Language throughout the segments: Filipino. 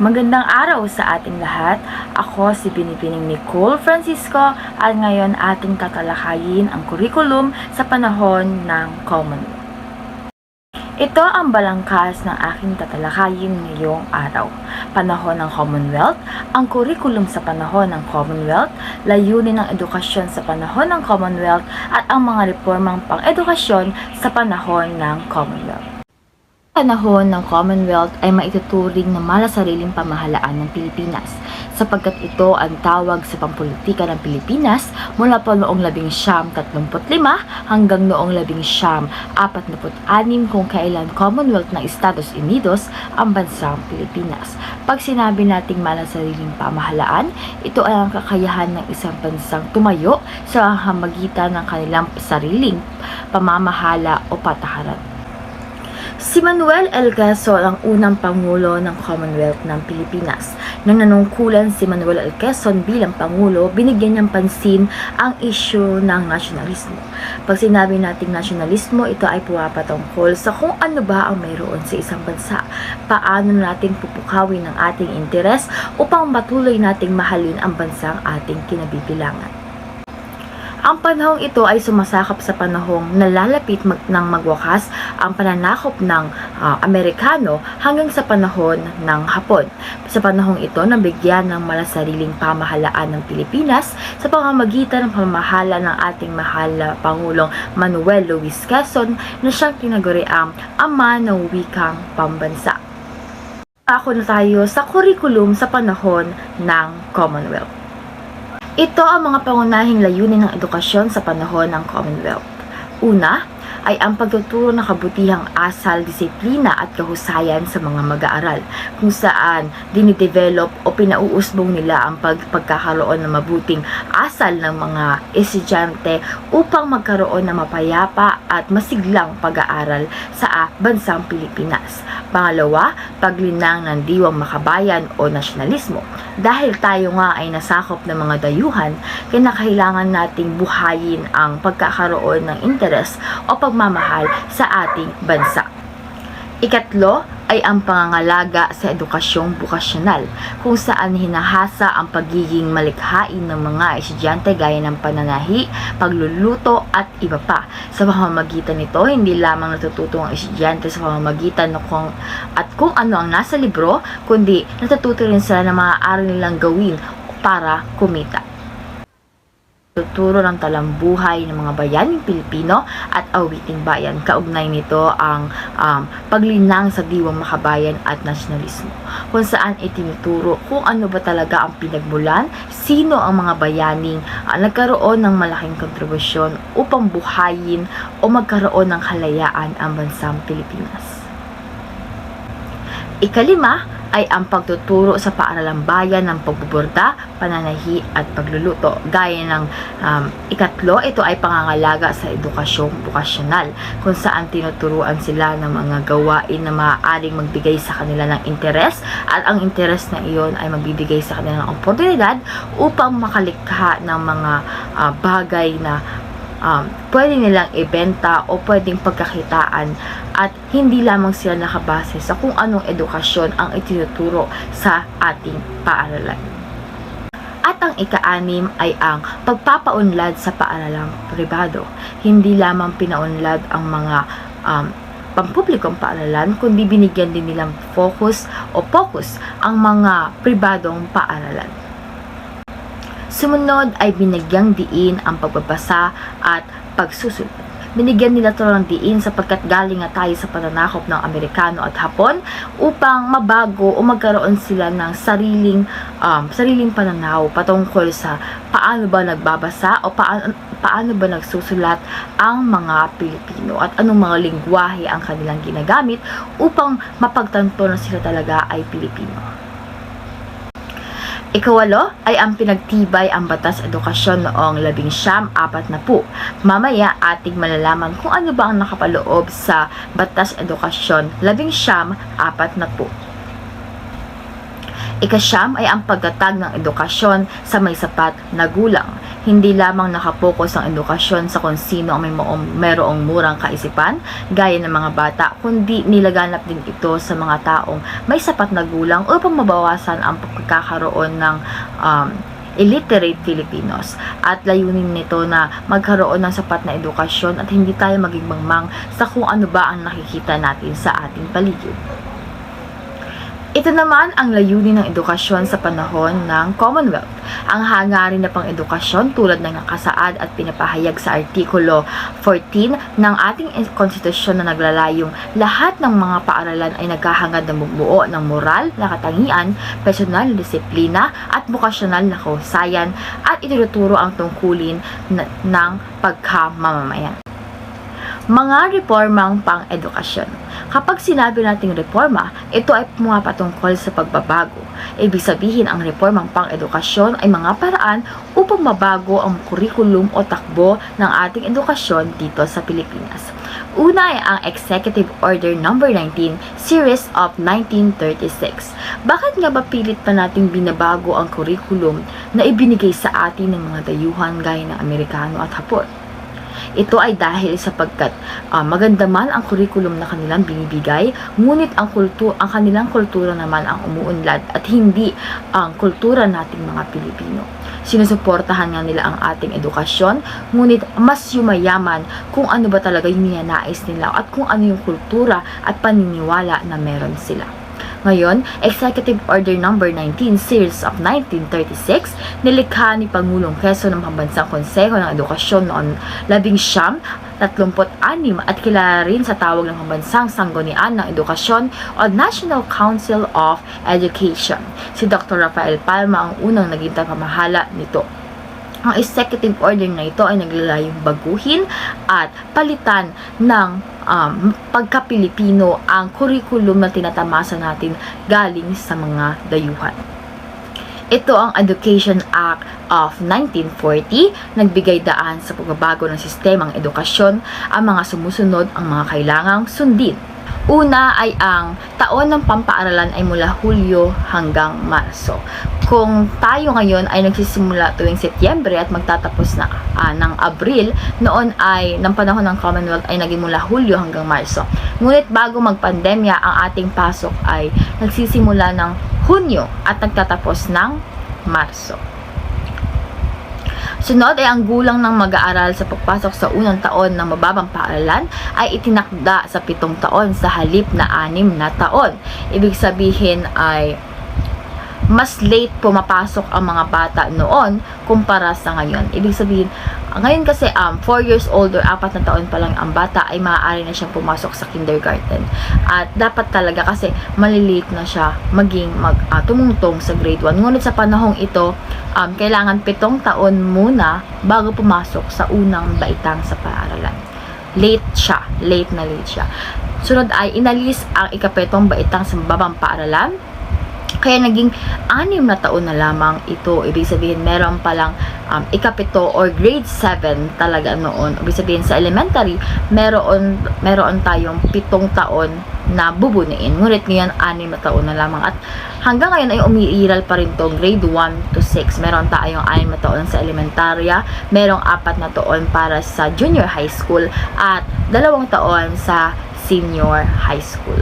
Magandang araw sa ating lahat. Ako si Binibining Nicole Francisco at ngayon ating tatalakayin ang kurikulum sa panahon ng Commonwealth. Ito ang balangkas ng aking tatalakayin ngayong araw. Panahon ng Commonwealth, ang kurikulum sa panahon ng Commonwealth, layunin ng edukasyon sa panahon ng Commonwealth at ang mga reformang pang-edukasyon sa panahon ng Commonwealth panahon ng Commonwealth ay maituturing na malasariling pamahalaan ng Pilipinas sapagkat ito ang tawag sa pampolitika ng Pilipinas mula pa noong 1935 hanggang noong 1946 kung kailan Commonwealth ng Estados Unidos ang bansang Pilipinas. Pag sinabi nating malasariling pamahalaan, ito ay ang kakayahan ng isang bansang tumayo sa hamagitan ng kanilang sariling pamamahala o pataharan. Si Manuel L. Quezon ang unang Pangulo ng Commonwealth ng Pilipinas. Nang nanungkulan si Manuel L. Quezon bilang Pangulo, binigyan niyang pansin ang issue ng nasyonalismo. Pag sinabi nating nasyonalismo, ito ay puwapatungkol sa kung ano ba ang mayroon sa isang bansa. Paano natin pupukawin ang ating interes upang patuloy nating mahalin ang bansang ating kinabibilangan. Ang panahong ito ay sumasakop sa panahong nalalapit mag, ng magwakas ang pananakop ng ah, Amerikano hanggang sa panahon ng Hapon. Sa panahong ito, nabigyan ng malasariling pamahalaan ng Pilipinas sa pamamagitan ng pamamahala ng ating mahal na Pangulong Manuel Luis Quezon na siyang tinaguriang ama ng wikang pambansa. Ako na tayo sa kurikulum sa panahon ng Commonwealth. Ito ang mga pangunahing layunin ng edukasyon sa panahon ng Commonwealth. Una, ay ang pagtuturo ng kabutihang asal, disiplina at kahusayan sa mga mag-aaral, kung saan dinidevelop o pinauusbong nila ang pag pagkakaroon ng mabuting asal ng mga estudyante upang magkaroon ng mapayapa at masiglang pag-aaral sa ah, bansang Pilipinas. Pangalawa, paglinang ng diwang makabayan o nasyonalismo. Dahil tayo nga ay nasakop ng mga dayuhan, kinakailangan nating buhayin ang pagkakaroon ng interes o pagmamahal sa ating bansa. Ikatlo ay ang pangangalaga sa edukasyong bukasyonal, kung saan hinahasa ang pagiging malikhain ng mga estudyante gaya ng pananahi, pagluluto at iba pa. Sa pamamagitan nito, hindi lamang natututo ang estudyante sa pamamagitan ng kung, at kung ano ang nasa libro, kundi natututo rin sila na maaari nilang gawin para kumita tuturo ng talambuhay ng mga bayaning Pilipino at awiting bayan. Kaugnay nito ang um, paglinang sa diwang makabayan at nasyonalismo, kung saan itinuturo kung ano ba talaga ang pinagmulan, sino ang mga bayaning uh, nagkaroon ng malaking kontribusyon upang buhayin o magkaroon ng kalayaan ang bansang Pilipinas. Ikalima ay ang pagtuturo sa paaralang bayan ng pagbuburda, pananahi at pagluluto. Gaya ng um, ikatlo, ito ay pangangalaga sa edukasyong bukasyonal kung saan tinuturuan sila ng mga gawain na maaaring magbigay sa kanila ng interes at ang interes na iyon ay magbibigay sa kanila ng oportunidad upang makalikha ng mga uh, bagay na um, pwede nilang ibenta o pwedeng pagkakitaan at hindi lamang sila nakabase sa kung anong edukasyon ang itinuturo sa ating paaralan. At ang ika-anim ay ang pagpapaunlad sa paaralang pribado. Hindi lamang pinaunlad ang mga um, pampublikong paaralan, kundi binigyan din nilang focus o focus ang mga pribadong paaralan. Sumunod ay binagyang diin ang pagbabasa at pagsusulat. Binigyan nila ito ng diin sapagkat galing nga tayo sa pananakop ng Amerikano at Hapon upang mabago o magkaroon sila ng sariling um, sariling pananaw patungkol sa paano ba nagbabasa o paano, paano ba nagsusulat ang mga Pilipino at anong mga lingwahe ang kanilang ginagamit upang mapagtanto na sila talaga ay Pilipino. Ikawalo ay ang pinagtibay ang batas edukasyon noong labing siyam apat na po. Mamaya ating malalaman kung ano ba ang nakapaloob sa batas edukasyon labing siyam apat na po. Ikasyam ay ang pagtatag ng edukasyon sa may sapat na gulang. Hindi lamang nakapokus ang edukasyon sa kung sino ang may merong murang kaisipan, gaya ng mga bata, kundi nilaganap din ito sa mga taong may sapat na gulang upang mabawasan ang pagkakaroon ng um, illiterate Filipinos at layunin nito na magkaroon ng sapat na edukasyon at hindi tayo maging mangmang sa kung ano ba ang nakikita natin sa ating paligid. Ito naman ang layunin ng edukasyon sa panahon ng Commonwealth. Ang hangarin na pang edukasyon tulad ng nakasaad at pinapahayag sa Artikulo 14 ng ating konstitusyon na naglalayong lahat ng mga paaralan ay nagkahangad na bumuo ng moral na katangian, personal na disiplina at bukasyonal na kahusayan at itinuturo ang tungkulin na, ng pagkamamamayan. Mga reformang pang-edukasyon. Kapag sinabi nating reforma, ito ay pumapatungkol sa pagbabago. Ibig sabihin ang reformang pang-edukasyon ay mga paraan upang mabago ang kurikulum o takbo ng ating edukasyon dito sa Pilipinas. Una ay ang Executive Order No. 19, Series of 1936. Bakit nga ba pilit pa nating binabago ang kurikulum na ibinigay sa atin ng mga dayuhan gaya ng Amerikano at Hapon? Ito ay dahil sapagkat uh, maganda man ang kurikulum na kanilang binibigay, ngunit ang kultur ang kanilang kultura naman ang umuunlad at hindi ang kultura nating mga Pilipino. Sinusuportahan nga nila ang ating edukasyon, ngunit mas yumayaman kung ano ba talaga yung ninanais nila at kung ano yung kultura at paniniwala na meron sila. Ngayon, Executive Order No. 19 Series of 1936 nilikha ni Pangulong Quezon ng Pambansang Konseho ng Edukasyon noon 1936 at kilala rin sa tawag ng Pambansang Sanggunian ng Edukasyon o National Council of Education. Si Dr. Rafael Palma ang unang naging tagamahala nito. Ang executive order na ito ay naglalayong baguhin at palitan ng um, pagka-Pilipino ang kurikulum na tinatamasa natin galing sa mga dayuhan. Ito ang Education Act of 1940, nagbigay daan sa pagbabago ng sistemang edukasyon ang mga sumusunod ang mga kailangang sundin. Una ay ang taon ng pampaaralan ay mula Hulyo hanggang Marso. Kung tayo ngayon ay nagsisimula tuwing Setyembre at magtatapos na uh, ng Abril, noon ay ng panahon ng Commonwealth ay naging mula Hulyo hanggang Marso. Ngunit bago magpandemya, ang ating pasok ay nagsisimula ng Hunyo at nagtatapos ng Marso. Sunod ay ang gulang ng mag-aaral sa pagpasok sa unang taon ng mababang paaralan ay itinakda sa pitong taon sa halip na anim na taon. Ibig sabihin ay mas late pumapasok ang mga bata noon kumpara sa ngayon. Ibig sabihin, ngayon kasi um, 4 years old or 4 na taon pa lang ang bata ay maaari na siyang pumasok sa kindergarten. At dapat talaga kasi maliliit na siya maging mag, uh, tumungtong sa grade 1. Ngunit sa panahong ito, um, kailangan pitong taon muna bago pumasok sa unang baitang sa paaralan. Late siya. Late na late siya. Sunod ay inalis ang ikapetong baitang sa mababang paaralan kaya naging anim na taon na lamang ito. Ibig sabihin, meron palang um, ikapito or grade 7 talaga noon. Ibig sabihin, sa elementary, meron, meron tayong pitong taon na bubuniin. Ngunit ngayon, anim na taon na lamang. At hanggang ngayon ay umiiral pa rin to grade 1 to 6. Meron tayong anim na taon sa elementarya, merong apat na taon para sa junior high school, at dalawang taon sa senior high school.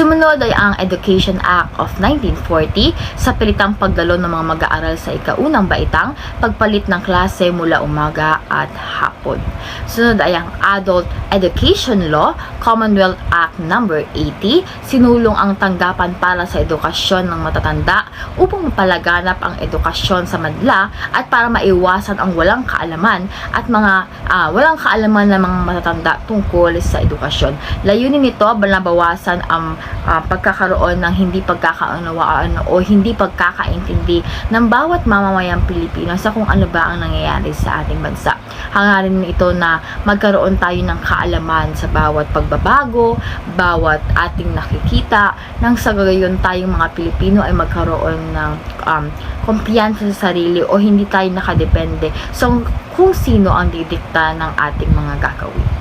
Sumunod ay ang Education Act of 1940 sa pilitang pagdalo ng mga mag-aaral sa ikaunang baitang, pagpalit ng klase mula umaga at hapon. Sunod ay ang Adult Education Law, Commonwealth Act No. 80, sinulong ang tanggapan para sa edukasyon ng matatanda upang mapalaganap ang edukasyon sa madla at para maiwasan ang walang kaalaman at mga uh, walang kaalaman ng mga matatanda tungkol sa edukasyon. Layunin nito nabawasan ang uh, pagkakaroon ng hindi pagkakaunawaan o hindi pagkakaintindi ng bawat mamamayang Pilipino sa kung ano ba ang nangyayari sa ating bansa. Hangarin ito na magkaroon tayo ng kaalaman sa bawat pagbabago, bawat ating nakikita, nang sa gayon tayong mga Pilipino ay magkaroon ng um, kumpiyansa sa sarili o hindi tayo nakadepende so, kung sino ang didikta ng ating mga gagawin.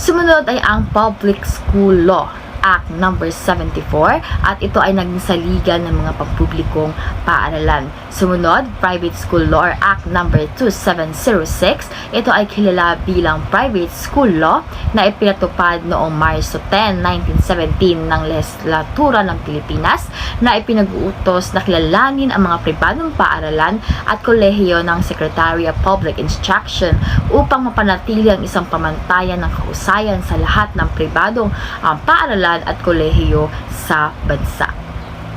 Sumunod ay ang Public School Law Act number 74 at ito ay naging saligan ng mga pampublikong paaralan. Sumunod, Private School Law or Act number 2706. Ito ay kilala bilang Private School Law na ipinatupad noong Marso 10, 1917 ng legislatura ng Pilipinas na ipinag-uutos na kilalanin ang mga pribadong paaralan at kolehiyo ng Secretary of Public Instruction upang mapanatili ang isang pamantayan ng kahusayan sa lahat ng pribadong um, paaralan at kolehiyo sa bansa.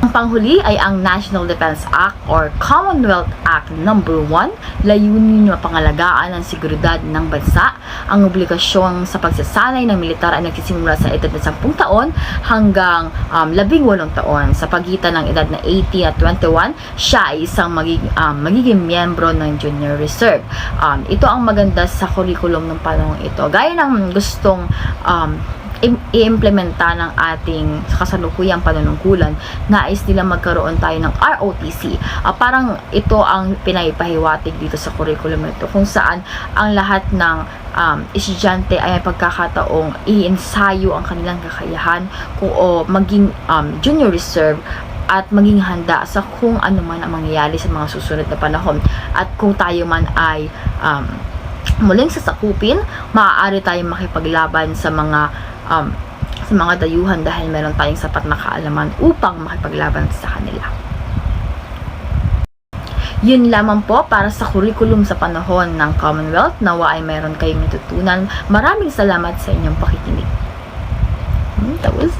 Ang panghuli ay ang National Defense Act or Commonwealth Act number 1, layunin na pangalagaan ang seguridad ng bansa. Ang obligasyon sa pagsasanay ng militar ay nagsisimula sa edad na 10 taon hanggang um, 18 taon. Sa pagitan ng edad na 18 at 21, siya ay isang magiging, um, magiging miyembro ng Junior Reserve. Um, ito ang maganda sa curriculum ng panahon ito. Gaya ng gustong um, i-implementa ng ating kasalukuyang panunungkulan, nais nila magkaroon tayo ng ROTC. Ah, parang ito ang pinaipahiwatig dito sa curriculum nito kung saan ang lahat ng um, estudyante ay may pagkakataong i-ensayo ang kanilang kakayahan kung o maging um, junior reserve at maging handa sa kung ano man ang mangyayari sa mga susunod na panahon at kung tayo man ay um, muling sasakupin, maaari tayong makipaglaban sa mga um, sa mga dayuhan dahil meron tayong sapat na kaalaman upang makipaglaban sa kanila. Yun lamang po para sa curriculum sa panahon ng Commonwealth. Nawa ay meron kayong natutunan. Maraming salamat sa inyong pakikinig. Hmm, that was